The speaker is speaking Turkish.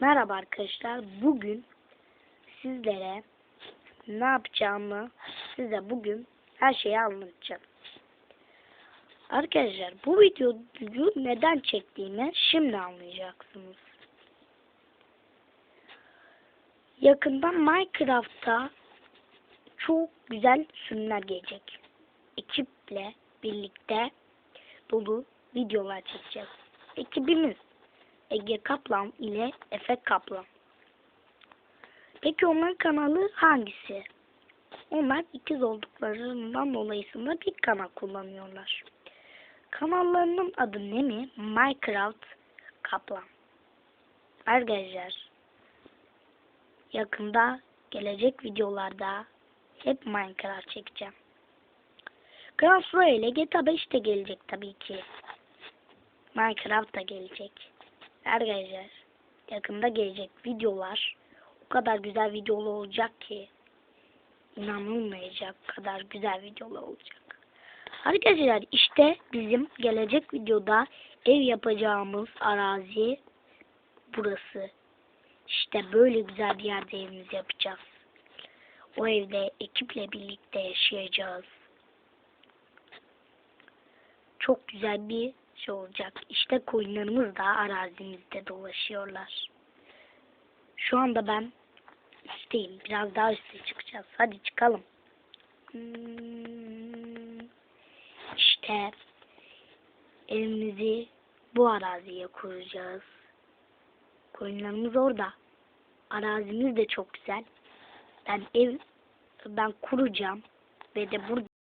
Merhaba arkadaşlar. Bugün sizlere ne yapacağımı size bugün her şeyi anlatacağım. Arkadaşlar bu videoyu neden çektiğimi şimdi anlayacaksınız. Yakında Minecraft'ta çok güzel sürümler gelecek. Ekiple birlikte dolu videolar çekeceğiz. Ekibimiz Ege Kaplan ile Efe Kaplan. Peki onların kanalı hangisi? Onlar ikiz olduklarından dolayısıyla bir kanal kullanıyorlar. Kanallarının adı ne mi? Minecraft Kaplan. Arkadaşlar yakında gelecek videolarda hep Minecraft çekeceğim. Grand Theft ile GTA 5 de gelecek tabii ki. Minecraft da gelecek. Arkadaşlar yakında gelecek videolar o kadar güzel videolar olacak ki inanılmayacak kadar güzel videolar olacak. Arkadaşlar işte bizim gelecek videoda ev yapacağımız arazi burası. İşte böyle güzel bir yerde evimizi yapacağız. O evde ekiple birlikte yaşayacağız. Çok güzel bir şey olacak. İşte koyunlarımız da arazimizde dolaşıyorlar. Şu anda ben üstteyim. Biraz daha üste çıkacağız. Hadi çıkalım. Hmm, İşte evimizi bu araziye kuracağız. Koyunlarımız orada. Arazimiz de çok güzel. Ben ev ben kuracağım ve de burada